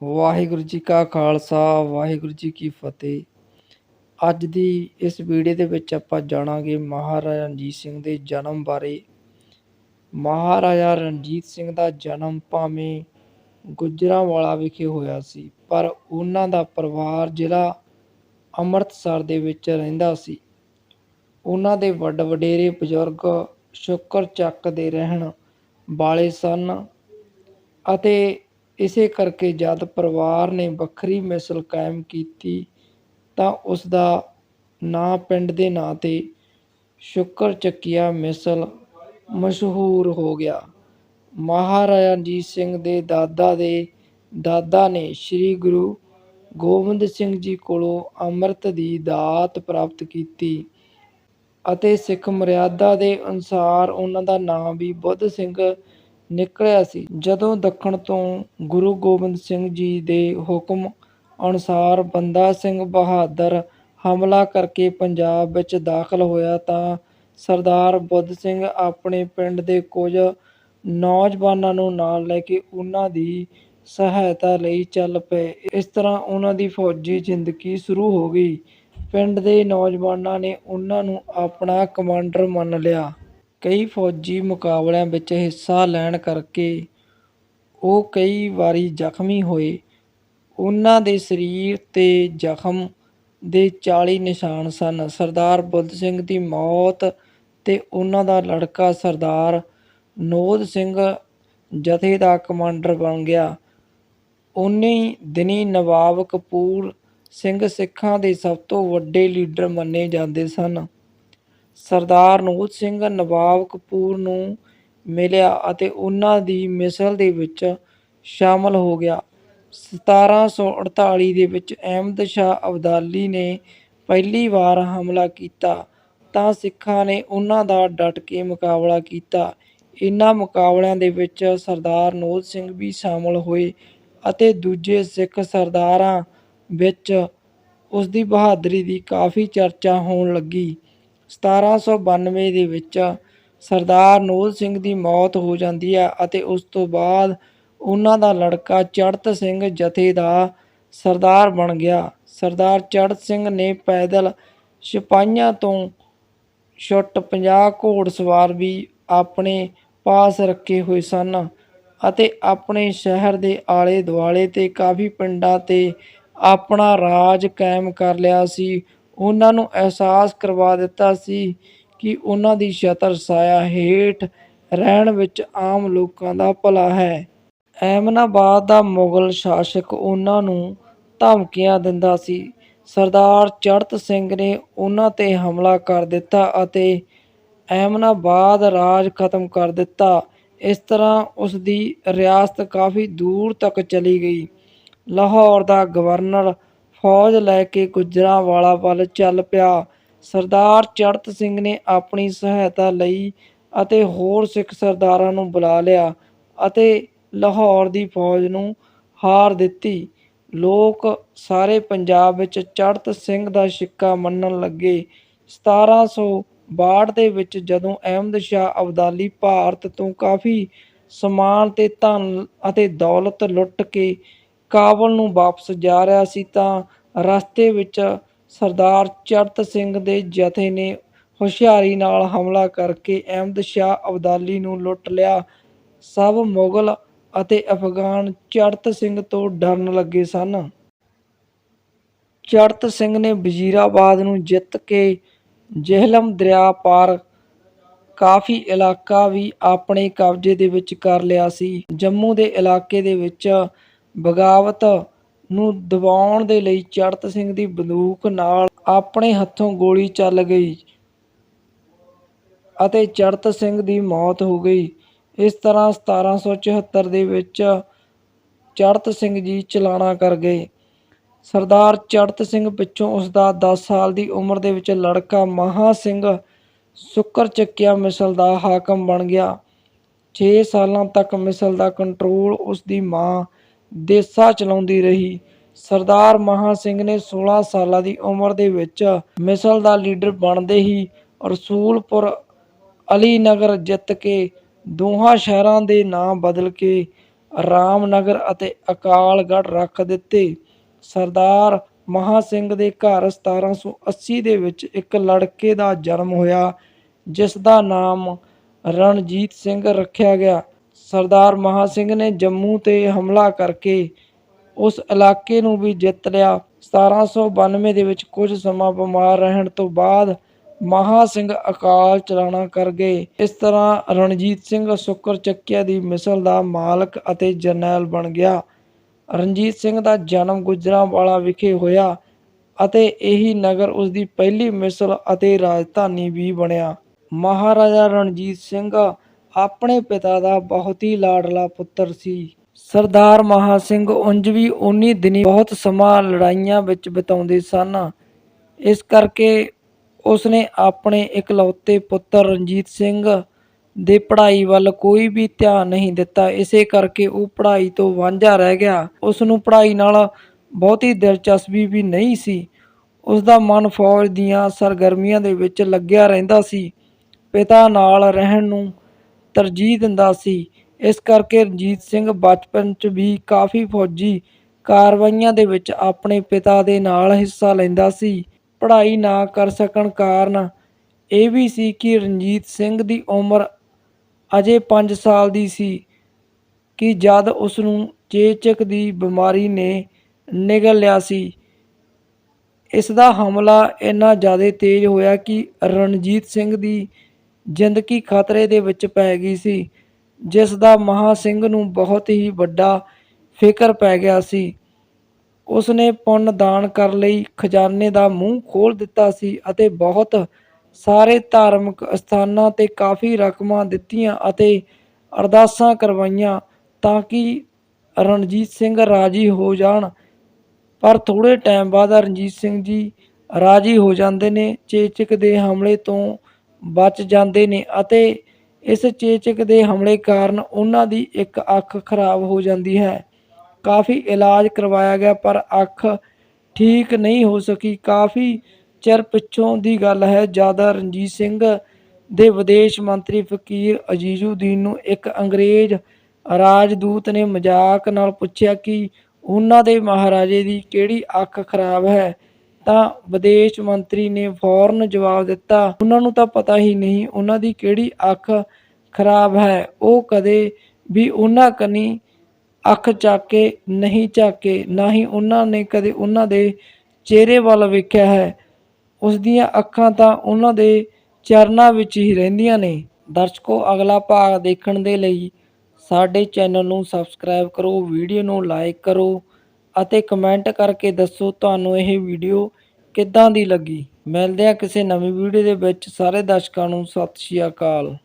ਵਾਹਿਗੁਰੂ ਜੀ ਕਾ ਖਾਲਸਾ, ਵਾਹਿਗੁਰੂ ਜੀ ਕੀ ਫਤਿਹ। ਅੱਜ ਦੀ ਇਸ ਵੀਡੀਓ ਦੇ ਵਿੱਚ ਆਪਾਂ ਜਾਣਾਂਗੇ ਮਹਾਰਾਜਾ ਰਣਜੀਤ ਸਿੰਘ ਦੇ ਜਨਮ ਬਾਰੇ। ਮਹਾਰਾਜਾ ਰਣਜੀਤ ਸਿੰਘ ਦਾ ਜਨਮ ਭਾਵੇਂ ਗੁਜਰਾਂਵਾਲਾ ਵਿਖੇ ਹੋਇਆ ਸੀ, ਪਰ ਉਹਨਾਂ ਦਾ ਪਰਿਵਾਰ ਜ਼ਿਲ੍ਹਾ ਅੰਮ੍ਰਿਤਸਰ ਦੇ ਵਿੱਚ ਰਹਿੰਦਾ ਸੀ। ਉਹਨਾਂ ਦੇ ਵੱਡ ਵਡੇਰੇ ਬਜ਼ੁਰਗ ਸ਼ੁਕਰ ਚੱਕ ਦੇ ਰਹਿਣ ਵਾਲੇ ਸਨ ਅਤੇ ਇਸੇ ਕਰਕੇ ਜਦ ਪਰਿਵਾਰ ਨੇ ਵੱਖਰੀ ਮਿਸਲ ਕਾਇਮ ਕੀਤੀ ਤਾਂ ਉਸ ਦਾ ਨਾਂ ਪਿੰਡ ਦੇ ਨਾਂ ਤੇ ਸ਼ੁਕਰ ਚੱਕੀਆ ਮਿਸਲ ਮਸ਼ਹੂਰ ਹੋ ਗਿਆ। ਮਹਾਰਾਜਾ ਰਣਜੀਤ ਸਿੰਘ ਦੇ ਦਾਦਾ ਦੇ ਦਾਦਾ ਨੇ ਸ੍ਰੀ ਗੁਰੂ ਗੋਬਿੰਦ ਸਿੰਘ ਜੀ ਕੋਲੋਂ ਅੰਮ੍ਰਿਤ ਦੀ ਦਾਤ ਪ੍ਰਾਪਤ ਕੀਤੀ ਅਤੇ ਸਿੱਖ ਮਰਿਆਦਾ ਦੇ ਅਨੁਸਾਰ ਉਹਨਾਂ ਦਾ ਨਾਮ ਵੀ ਬੁੱਧ ਸਿੰਘ ਨਿਕਲਿਆ ਸੀ। ਜਦੋਂ ਦੱਖਣ ਤੋਂ ਗੁਰੂ ਗੋਬਿੰਦ ਸਿੰਘ ਜੀ ਦੇ ਹੁਕਮ ਅਨੁਸਾਰ ਬੰਦਾ ਸਿੰਘ ਬਹਾਦਰ ਹਮਲਾ ਕਰਕੇ ਪੰਜਾਬ ਵਿੱਚ ਦਾਖਲ ਹੋਇਆ ਤਾਂ ਸਰਦਾਰ ਬੁੱਧ ਸਿੰਘ ਆਪਣੇ ਪਿੰਡ ਦੇ ਕੁਝ ਨੌਜਵਾਨਾਂ ਨੂੰ ਨਾਲ ਲੈ ਕੇ ਉਹਨਾਂ ਦੀ ਸਹਾਇਤਾ ਲਈ ਚੱਲ ਪਏ। ਇਸ ਤਰ੍ਹਾਂ ਉਹਨਾਂ ਦੀ ਫੌਜੀ ਜ਼ਿੰਦਗੀ ਸ਼ੁਰੂ ਹੋ ਗਈ। ਪਿੰਡ ਦੇ ਨੌਜਵਾਨਾਂ ਨੇ ਉਹਨਾਂ ਨੂੰ ਆਪਣਾ ਕਮਾਂਡਰ ਮੰਨ ਲਿਆ। ਕਈ ਫੌਜੀ ਮੁਕਾਬਲਿਆਂ ਵਿੱਚ ਹਿੱਸਾ ਲੈਣ ਕਰਕੇ ਉਹ ਕਈ ਵਾਰੀ ਜ਼ਖਮੀ ਹੋਏ। ਉਹਨਾਂ ਦੇ ਸਰੀਰ ਤੇ ਜ਼ਖਮ ਦੇ 40 ਨਿਸ਼ਾਨ ਸਨ। ਸਰਦਾਰ ਬੁੱਧ ਸਿੰਘ ਦੀ ਮੌਤ ਤੇ ਉਹਨਾਂ ਦਾ ਲੜਕਾ ਸਰਦਾਰ ਨੋਦ ਸਿੰਘ ਜਥੇ ਦਾ ਕਮਾਂਡਰ ਬਣ ਗਿਆ। ਉਨੇ ਹੀ ਦਿਨੀ ਨਵਾਬ ਕਪੂਰ ਸਿੰਘ ਸਿੱਖਾਂ ਦੇ ਸਭ ਤੋਂ ਵੱਡੇ ਲੀਡਰ ਮੰਨੇ ਜਾਂਦੇ ਸਨ। ਸਰਦਾਰ ਨੋਦ ਸਿੰਘ ਨਵਾਬ ਕਪੂਰ ਨੂੰ ਮਿਲਿਆ ਅਤੇ ਉਹਨਾਂ ਦੀ ਮਿਸਲ ਦੇ ਵਿੱਚ ਸ਼ਾਮਲ ਹੋ ਗਿਆ। 1748 ਦੇ ਵਿੱਚ ਅਹਿਮਦ ਸ਼ਾਹ ਅਬਦਾਲੀ ਨੇ ਪਹਿਲੀ ਵਾਰ ਹਮਲਾ ਕੀਤਾ। ਤਾਂ ਸਿੱਖਾਂ ਨੇ ਉਹਨਾਂ ਦਾ ਡਟ ਕੇ ਮੁਕਾਬਲਾ ਕੀਤਾ। ਇਨ੍ਹਾਂ ਮੁਕਾਬਲਿਆਂ ਦੇ ਵਿੱਚ ਸਰਦਾਰ ਨੋਦ ਸਿੰਘ ਵੀ ਸ਼ਾਮਲ ਹੋਏ ਅਤੇ ਦੂਜੇ ਸਿੱਖ ਸਰਦਾਰਾਂ ਵਿੱਚ ਉਸ ਦੀ ਬਹਾਦਰੀ ਦੀ ਕਾਫੀ ਚਰਚਾ ਹੋਣ ਲੱਗੀ। 1792 ਦੇ ਵਿੱਚ ਸਰਦਾਰ ਨੋਦ ਸਿੰਘ ਦੀ ਮੌਤ ਹੋ ਜਾਂਦੀ ਹੈ ਅਤੇ ਉਸ ਤੋਂ ਬਾਅਦ ਉਹਨਾਂ ਦਾ ਲੜਕਾ ਚੜਤ ਸਿੰਘ ਜਥੇ ਦਾ ਸਰਦਾਰ ਬਣ ਗਿਆ। ਸਰਦਾਰ ਚੜਤ ਸਿੰਘ ਨੇ ਪੈਦਲ ਸਿਪਾਹੀਆਂ ਤੋਂ ਛੁੱਟ 50 ਘੋੜਸਵਾਰ ਵੀ ਆਪਣੇ ਪਾਸ ਰੱਖੇ ਹੋਏ ਸਨ ਅਤੇ ਆਪਣੇ ਸ਼ਹਿਰ ਦੇ ਆਲੇ ਦੁਆਲੇ ਤੇ ਕਾਫੀ ਪਿੰਡਾਂ ਤੇ ਆਪਣਾ ਰਾਜ ਕਾਇਮ ਕਰ ਲਿਆ ਸੀ। ਉਹਨਾਂ ਨੂੰ ਅਹਿਸਾਸ ਕਰਵਾ ਦਿੱਤਾ ਸੀ ਕਿ ਉਹਨਾਂ ਦੀ ਛਤਰ ਛਾਇਆ ਹੇਠ ਰਹਿਣ ਵਿੱਚ ਆਮ ਲੋਕਾਂ ਦਾ ਭਲਾ ਹੈ। ਐਮਨਾਬਾਦ ਦਾ ਮੁਗਲ ਸ਼ਾਸਕ ਉਹਨਾਂ ਨੂੰ ਧਮਕੀਆਂ ਦਿੰਦਾ ਸੀ। ਸਰਦਾਰ ਚੜਤ ਸਿੰਘ ਨੇ ਉਹਨਾਂ ਤੇ ਹਮਲਾ ਕਰ ਦਿੱਤਾ ਅਤੇ ਐਮਨਾਬਾਦ ਰਾਜ ਖਤਮ ਕਰ ਦਿੱਤਾ। ਇਸ ਤਰ੍ਹਾਂ ਉਸ ਦੀ ਰਿਆਸਤ ਕਾਫੀ ਦੂਰ ਤੱਕ ਚਲੀ ਗਈ। ਲਾਹੌਰ ਦਾ ਗਵਰਨਰ ਫੌਜ ਲੈ ਕੇ ਗੁਜਰਾਂਵਾਲਾ ਵੱਲ ਚੱਲ ਪਿਆ। ਸਰਦਾਰ ਚੜਤ ਸਿੰਘ ਨੇ ਆਪਣੀ ਸਹਾਇਤਾ ਲਈ ਅਤੇ ਹੋਰ ਸਿੱਖ ਸਰਦਾਰਾਂ ਨੂੰ ਬੁਲਾ ਲਿਆ ਅਤੇ ਲਾਹੌਰ ਦੀ ਫੌਜ ਨੂੰ ਹਾਰ ਦਿੱਤੀ। ਲੋਕ ਸਾਰੇ ਪੰਜਾਬ ਵਿੱਚ ਚੜਤ ਸਿੰਘ ਦਾ ਸਿੱਕਾ ਮੰਨਣ ਲੱਗੇ। 1762 ਦੇ ਵਿੱਚ ਜਦੋਂ ਅਹਿਮਦ ਸ਼ਾਹ ਅਬਦਾਲੀ ਭਾਰਤ ਤੋਂ ਕਾਫੀ ਸਮਾਨ ਤੇ ਧਨ ਅਤੇ ਦੌਲਤ ਲੁੱਟ ਕੇ ਕਾਬਲ ਨੂੰ ਵਾਪਸ ਜਾ ਰਿਹਾ ਸੀ ਤਾਂ ਰਸਤੇ ਵਿੱਚ ਸਰਦਾਰ ਚੜਤ ਸਿੰਘ ਦੇ ਜਥੇ ਨੇ ਹੁਸ਼ਿਆਰੀ ਨਾਲ ਹਮਲਾ ਕਰਕੇ ਅਹਿਮਦ ਸ਼ਾਹ ਅਬਦਾਲੀ ਨੂੰ ਲੁੱਟ ਲਿਆ। ਸਭ ਮੁਗਲ ਅਤੇ ਅਫਗਾਨ ਚੜਤ ਸਿੰਘ ਤੋਂ ਡਰਨ ਲੱਗੇ ਸਨ। ਚੜਤ ਸਿੰਘ ਨੇ ਵਜ਼ੀਰਾਬਾਦ ਨੂੰ ਜਿੱਤ ਕੇ ਜਹਿਲਮ ਦਰਿਆ ਪਾਰ ਕਾਫੀ ਇਲਾਕਾ ਵੀ ਆਪਣੇ ਕਬਜ਼ੇ ਦੇ ਵਿੱਚ ਕਰ ਲਿਆ ਸੀ। ਜੰਮੂ ਦੇ ਇਲਾਕੇ ਦੇ ਵਿੱਚ ਬਗਾਵਤ ਨੂੰ ਦਬਾਉਣ ਦੇ ਲਈ ਚੜਤ ਸਿੰਘ ਦੀ ਬੰਦੂਕ ਨਾਲ ਆਪਣੇ ਹੱਥੋਂ ਗੋਲੀ ਚੱਲ ਗਈ ਅਤੇ ਚੜਤ ਸਿੰਘ ਦੀ ਮੌਤ ਹੋ ਗਈ। ਇਸ ਤਰ੍ਹਾਂ 1774 ਦੇ ਵਿੱਚ ਚੜਤ ਸਿੰਘ ਜੀ ਚਲਾਣਾ ਕਰ ਗਏ। ਸਰਦਾਰ ਚੜਤ ਸਿੰਘ ਪਿੱਛੋਂ ਉਸ ਦਾ 10 ਸਾਲ ਦੀ ਉਮਰ ਦੇ ਵਿੱਚ ਲੜਕਾ ਮਹਾ ਸਿੰਘ ਸੁੱਕਰ ਚੱਕਿਆ ਮਿਸਲ ਦਾ ਹਾਕਮ ਬਣ ਗਿਆ। 6 ਸਾਲਾਂ ਤੱਕ ਮਿਸਲ ਦਾ ਕੰਟਰੋਲ ਉਸ ਦੀ ਮਾਂ ਦੇਸਾ ਚਲਾਉਂਦੀ ਰਹੀ। ਸਰਦਾਰ ਮਹਾ ਸਿੰਘ ਨੇ 16 ਸਾਲਾਂ ਦੀ ਉਮਰ ਦੇ ਵਿੱਚ ਮਿਸਲ ਦਾ ਲੀਡਰ ਬਣਦੇ ਹੀ ਰਸੂਲਪੁਰ ਅਲੀ ਨਗਰ ਜਿੱਤ ਕੇ ਦੋਹਾਂ ਸ਼ਹਿਰਾਂ ਦੇ ਨਾਂ ਬਦਲ ਕੇ ਰਾਮਨਗਰ ਅਤੇ ਅਕਾਲਗੜ੍ਹ ਰੱਖ ਦਿੱਤੇ। ਸਰਦਾਰ ਮਹਾਂ ਸਿੰਘ ਦੇ ਘਰ 1780 ਦੇ ਵਿੱਚ ਇੱਕ ਲੜਕੇ ਦਾ ਜਨਮ ਹੋਇਆ, ਜਿਸ ਦਾ ਨਾਮ ਰਣਜੀਤ ਸਿੰਘ ਰੱਖਿਆ ਗਿਆ। ਸਰਦਾਰ ਮਹਾਂ ਸਿੰਘ ਨੇ ਜੰਮੂ ਤੇ ਹਮਲਾ ਕਰਕੇ ਉਸ ਇਲਾਕੇ ਨੂੰ ਵੀ ਜਿੱਤ ਲਿਆ। 1792 ਦੇ ਵਿੱਚ ਕੁਝ ਸਮਾਂ ਬਿਮਾਰ ਰਹਿਣ ਤੋਂ ਬਾਅਦ ਮਹਾ ਸਿੰਘ ਅਕਾਲ ਚਲਾਣਾ ਕਰ ਗਏ। ਇਸ ਤਰ੍ਹਾਂ ਰਣਜੀਤ ਸਿੰਘ ਸ਼ੁਕਰ ਚੱਕਿਆ ਦੀ ਮਿਸਲ ਦਾ ਮਾਲਕ ਅਤੇ ਜਰਨੈਲ ਬਣ ਗਿਆ। ਰਣਜੀਤ ਸਿੰਘ ਦਾ ਜਨਮ ਗੁਜਰਾਂਵਾਲਾ ਵਿਖੇ ਹੋਇਆ ਅਤੇ ਇਹੀ ਨਗਰ ਉਸ ਦੀ ਪਹਿਲੀ ਮਿਸਲ ਅਤੇ ਰਾਜਧਾਨੀ ਵੀ ਬਣਿਆ। ਮਹਾਰਾਜਾ ਰਣਜੀਤ ਸਿੰਘ ਆਪਣੇ ਪਿਤਾ ਦਾ ਬਹੁਤ ਹੀ ਲਾਡਲਾ ਪੁੱਤਰ ਸੀ। ਸਰਦਾਰ ਮਹਾ ਸਿੰਘ ਉਂਝ ਵੀ ਉਨੀ ਦਿਨੀ ਬਹੁਤ ਸਮਾਂ ਲੜਾਈਆਂ ਵਿੱਚ ਬਿਤਾਉਂਦੇ ਸਨ। ਇਸ ਕਰਕੇ ਉਸਨੇ ਆਪਣੇ ਇਕਲੌਤੇ ਪੁੱਤਰ ਰਣਜੀਤ ਸਿੰਘ ਦੇ ਪੜ੍ਹਾਈ ਵੱਲ ਕੋਈ ਵੀ ਧਿਆਨ ਨਹੀਂ ਦਿੱਤਾ। ਇਸੇ ਕਰਕੇ ਉਹ ਪੜ੍ਹਾਈ ਤੋਂ ਵਾਂਝਾ ਰਹਿ ਗਿਆ। ਉਸ ਨੂੰ ਪੜ੍ਹਾਈ ਨਾਲ ਬਹੁਤੀ ਦਿਲਚਸਪੀ ਵੀ ਨਹੀਂ ਸੀ। ਉਸ ਦਾ ਮਨ ਫੌਜ ਦੀਆਂ ਸਰਗਰਮੀਆਂ ਦੇ ਵਿੱਚ ਲੱਗਿਆ ਰਹਿੰਦਾ ਸੀ। ਪਿਤਾ ਨਾਲ ਰਹਿਣ ਨੂੰ ਤਰਜੀਹ ਦਿੰਦਾ ਸੀ। ਇਸ ਕਰਕੇ ਰਣਜੀਤ ਸਿੰਘ ਬਚਪਨ 'ਚ ਵੀ ਕਾਫੀ ਫੌਜੀ ਕਾਰਵਾਈਆਂ ਦੇ ਵਿੱਚ ਆਪਣੇ ਪਿਤਾ ਦੇ ਨਾਲ ਹਿੱਸਾ ਲੈਂਦਾ ਸੀ। ਪੜ੍ਹਾਈ ਨਾ ਕਰ ਸਕਣ ਕਾਰਨ ਇਹ ਵੀ ਸੀ ਕਿ ਰਣਜੀਤ ਸਿੰਘ ਦੀ ਉਮਰ ਅਜੇ 5 ਸਾਲ ਦੀ ਸੀ ਕਿ ਜਦ ਉਸ ਨੂੰ ਚੇਚਕ ਦੀ ਬਿਮਾਰੀ ਨੇ ਨਿਗਲ ਲਿਆ ਸੀ। ਇਸ ਦਾ ਹਮਲਾ ਇੰਨਾ ਜ਼ਿਆਦਾ ਤੇਜ਼ ਹੋਇਆ ਕਿ ਰਣਜੀਤ ਸਿੰਘ ਦੀ ਜ਼ਿੰਦਗੀ ਖਤਰੇ ਦੇ ਵਿੱਚ ਪੈ ਗਈ ਸੀ, ਜਿਸ ਦਾ ਮਹਾ ਸਿੰਘ ਨੂੰ ਬਹੁਤ ਹੀ ਵੱਡਾ ਫਿਕਰ ਪੈ ਗਿਆ ਸੀ। ਉਸਨੇ ਪੁੰਨ ਦਾਨ ਕਰ ਲਈ, ਖਜ਼ਾਨੇ ਦਾ ਮੂੰਹ ਖੋਲ ਦਿੱਤਾ ਸੀ ਅਤੇ ਬਹੁਤ ਸਾਰੇ ਧਾਰਮਿਕ ਸਥਾਨਾਂ ਤੇ ਕਾਫੀ ਰਕਮਾਂ ਦਿੱਤੀਆਂ ਅਤੇ ਅਰਦਾਸਾਂ ਕਰਵਾਈਆਂ ਤਾਂ ਕਿ ਰਣਜੀਤ ਸਿੰਘ ਰਾਜੀ ਹੋ ਜਾਣ। ਪਰ ਥੋੜੇ ਟਾਈਮ ਬਾਅਦ ਰਣਜੀਤ ਸਿੰਘ ਜੀ ਰਾਜੀ ਹੋ ਜਾਂਦੇ ਨੇ। ਚੇਚਕ ਦੇ ਹਮਲੇ ਤੋਂ ਬਚ ਜਾਂਦੇ ਨੇ ਅਤੇ ਇਸ ਚੇਚਕ ਦੇ ਹਮਲੇ ਕਾਰਨ ਉਹਨਾਂ ਦੀ ਇੱਕ ਅੱਖ ਖਰਾਬ ਹੋ ਜਾਂਦੀ ਹੈ। ਕਾਫੀ ਇਲਾਜ ਕਰਵਾਇਆ ਗਿਆ, ਪਰ ਅੱਖ ਠੀਕ ਨਹੀਂ ਹੋ ਸਕੀ। ਕਾਫੀ ਚਿਰ ਪਿੱਛੋਂ ਦੀ ਗੱਲ ਹੈ, ਜ਼ਿਆਦਾ ਰਣਜੀਤ ਸਿੰਘ ਦੇ ਵਿਦੇਸ਼ ਮੰਤਰੀ ਫਕੀਰ ਅਜੀਜ਼ੁਦੀਨ ਨੂੰ ਇੱਕ ਅੰਗਰੇਜ਼ ਰਾਜਦੂਤ ਨੇ ਮਜ਼ਾਕ ਨਾਲ ਪੁੱਛਿਆ ਕਿ ਉਹਨਾਂ ਦੇ ਮਹਾਰਾਜੇ ਦੀ ਕਿਹੜੀ ਅੱਖ ਖਰਾਬ ਹੈ। ਤਾਂ ਵਿਦੇਸ਼ ਮੰਤਰੀ ਨੇ ਫੌਰਨ ਜਵਾਬ ਦਿੱਤਾ। ਉਹਨਾਂ ਨੂੰ ਤਾਂ ਪਤਾ ਹੀ ਨਹੀਂ ਉਹਨਾਂ ਦੀ ਕਿਹੜੀ ਅੱਖ ਖਰਾਬ ਹੈ। ਉਹ ਕਦੇ ਵੀ ਉਹਨਾਂ ਕਨੀ ਅੱਖ ਚੱਕ ਕੇ ਨਹੀਂ ਝਾਕੇ ਨਾ ਹੀ ਉਹਨਾਂ ਨੇ ਕਦੇ ਉਹਨਾਂ ਦੇ ਚਿਹਰੇ ਵੱਲ ਵੇਖਿਆ ਹੈ। ਉਸ ਦੀਆਂ ਅੱਖਾਂ ਤਾਂ ਉਹਨਾਂ ਦੇ ਚਰਨਾਂ ਵਿੱਚ ਹੀ ਰਹਿੰਦੀਆਂ ਨੇ। ਦਰਸ਼ਕੋ, ਅਗਲਾ ਭਾਗ ਦੇਖਣ ਦੇ ਲਈ ਸਾਡੇ ਚੈਨਲ ਨੂੰ ਸਬਸਕ੍ਰਾਈਬ ਕਰੋ, ਵੀਡੀਓ ਨੂੰ ਲਾਈਕ ਕਰੋ। ਅਤੇ ਕਮੈਂਟ ਕਰਕੇ ਦੱਸੋ ਤੁਹਾਨੂੰ ਇਹ ਵੀਡੀਓ ਕਿੱਦਾਂ ਦੀ ਲੱਗੀ। ਮਿਲਦੇ ਆ ਕਿਸੇ ਨਵੀਂ ਵੀਡੀਓ ਦੇ ਵਿੱਚ। ਸਾਰੇ ਦਰਸ਼ਕਾਂ ਨੂੰ ਸਤਿ ਸ਼੍ਰੀ ਅਕਾਲ।